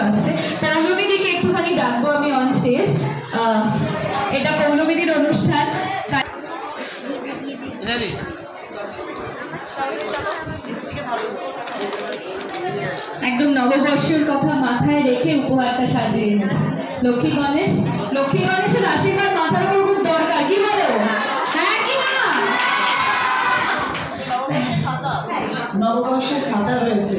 আসতে পৌলমীদিকে একটুখানি ডাকবো আমি অন স্টেজ এটা পৌলমীদির অনুষ্ঠান। একদম নববর্ষের কথা মাথায় রেখে উপহারটা সাজিয়ে এনেছে লক্ষ্মী গণেশ লক্ষ্মী গণেশের আশীর্বাদ মাথার উপর খুব দরকার কি বলো? হ্যাঁ কি না? নববর্ষের খাতা রয়েছে।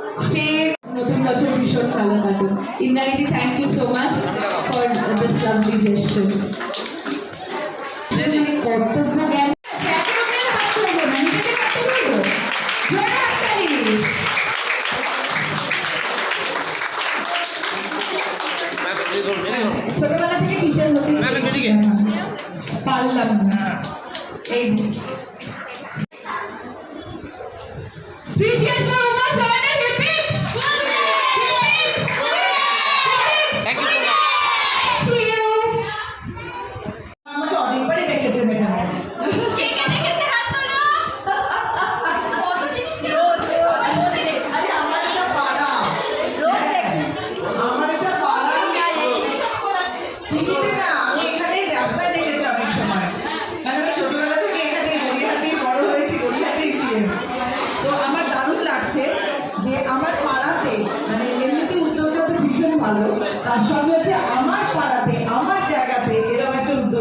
বছর ভীষণ ভালো কাটুন ইন্দ্রাণীদি thank you so much for this lovely gesture কর্তব্য জ্ঞান ছোটবেলা থেকে টিচার হতে। পারলাম না। এই।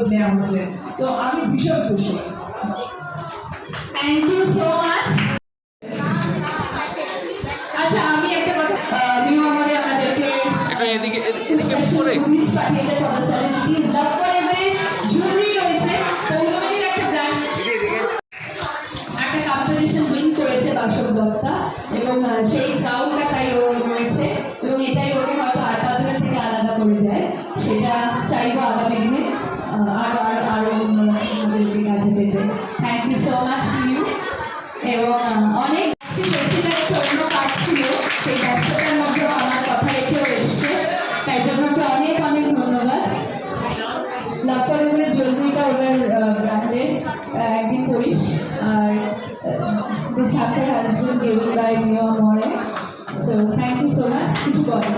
উদ্যোগ নেওয়া হচ্ছে তো আমি ভীষণ খুশি। থ্যাংক ইউ সো মাচ আচ্ছা আমি একটা কথা নিউ আমলে আমাদেরকে একটু এদিকে এদিকে মুখ করে পাঠিয়েছে for the love for every jewellery রয়েছে। পৌলমীর একটা ব্র্যান্ড এদিকে এদিকে। একটা কম্পিটিশন উইন করেছে বাসব দত্তা এবং সেই ক্রাউডটা তাই ওর রয়েছে এবং এটাই ওকে হয়তো আট থেকে আলাদা করে দেয়। সেটা চাইব আগামী দিনে আহ, আরও আরও আরও আমাদেরকে কাজে পেতে thank you so much to you এবং অনেক অন্য কাজ ছিল সেই ব্যস্ততার মধ্যেও আমার কথা রেখেও এসছে। তাই ওকে অনেক অনেক ধন্যবাদ। করে বলে ওদের ব্র্যান্ডের একদিন করিস। আর happen has been given by Neo more so thank you so much কিছু বলো।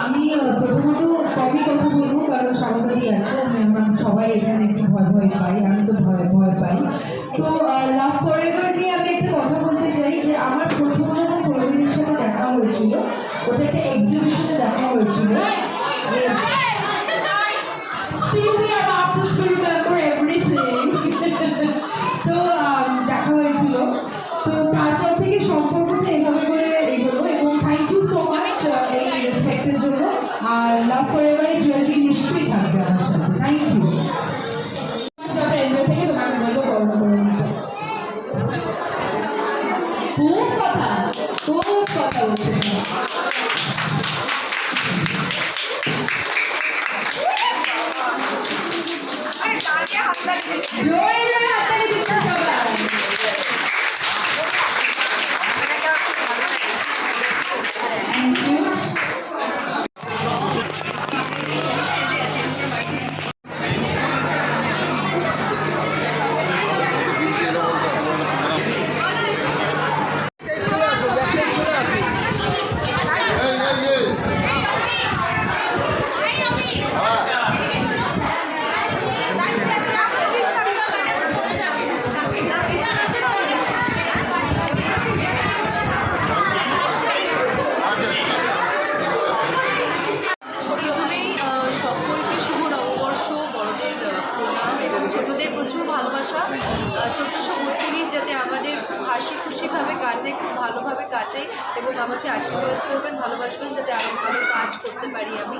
আমি আহ, প্রথমত কমই কথা বলব কারণ সাবধানী আছে আমি আমার সবাই এখানে একটু ভয় ভয় পাই আমি তো ভয় ভয় পাই। তো লাভ ফরএভার নিয়ে আমি একটা কথা বলতে চাই যে আমার প্রথম যখন প্রবীণের সাথে দেখা হয়েছিল। ওটা একটা এক্সিবিশনে দেখা হয়েছিল. তো দেখা হয়েছিল। তো তারপর থেকে সম্পর্কটা করে এবং সো জন্য। আর লাভ এবারে জুয়েলারি নিশ্চয়ই থাকবে আমার সাথে। জোরে ভাষা চোদ্দোশো বত্রিশ যাতে আমাদের হাসি খুশিভাবে কাটে, খুব ভালোভাবে কাটে এবং আমাকে আশীর্বাদ করবেন, ভালোবাসবেন যাতে আমি ভালো কাজ করতে পারি আমি।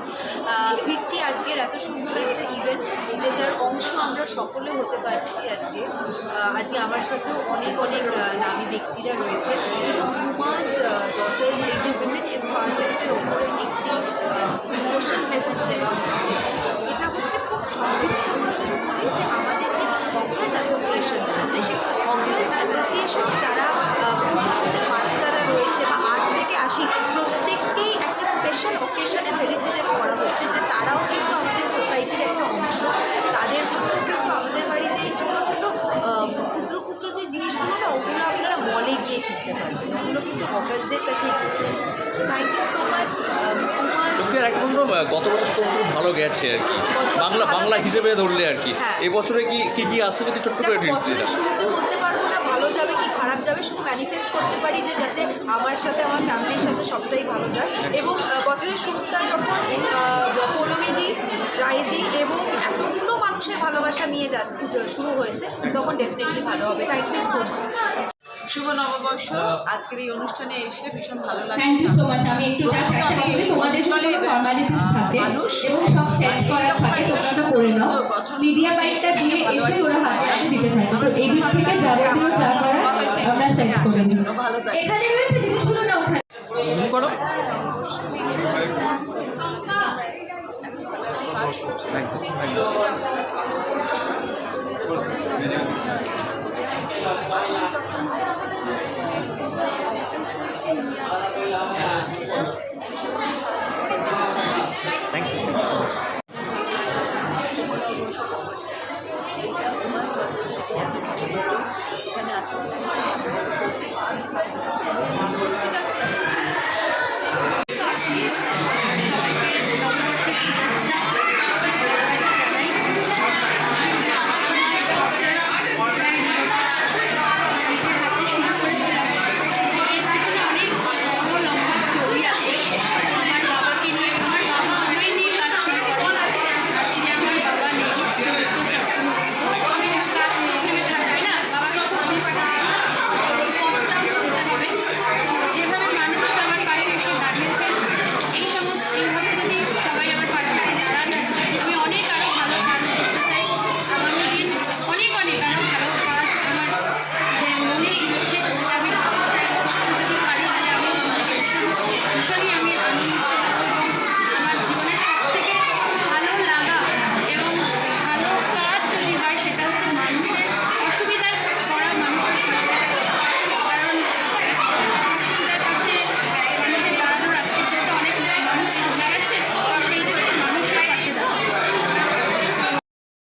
ফিরছি আজকের এত সুন্দর একটা ইভেন্ট যেটার অংশ আমরা সকলে হতে পারছি আজকে। আজকে আমার সাথেও অনেক অনেক নামী ব্যক্তিরা রয়েছে এবং রুমাস ডটার্স এই যে উইমেন এম্পাওয়ারমেন্টের ওপরে একটি সোশ্যাল মেসেজ দেওয়া হচ্ছে। এটা হচ্ছে গত বছর তো ভালো গেছে আর কি। বাংলা বাংলা হিসেবে ধরলে আর কি। হ্যাঁ। এবছরে কি কি কি আসছে যদি ছোট্ট করে ডিটেলস শুরুতে বলতে পারব না ভালো যাবে কি খারাপ যাবে শুধু ম্যানিফেস্ট করতে পারি যে যাতে আমার সাথে আমার ফ্যামিলির সাথে সবটাই ভালো যায়। এবং বছরের শুরুটা যখন পৌলমিদি রায়দি এবং এতগুলো মানুষের ভালোবাসা নিয়ে যা শুরু হয়েছে তখন ডেফিনেটলি ভালো হবে। থ্যাংক ইউ সো মাচ শুভ নববর্ষ। আজকের এই অনুষ্ঠানে এসে ভীষণ ভালো থ্যাংক ইউ লাগছে সো মাচ আমি একটু জাস্ট একটা কথা বলি তোমাদের জন্য ফর্মালিটিস থাকে এবং সব সেট করা থাকে তোমরা করে নাও। মিডিয়া বাইকটা দিয়ে এসে ওরা হাতে হাতে দিতে থাকে। তো এই দিক থেকে যাবতীয় যা করার আমরা সেট করে দিই এখানে রয়েছে জিনিসগুলো না ওখানে শুরু সবাইকে নববর্ষের শুভেচ্ছা।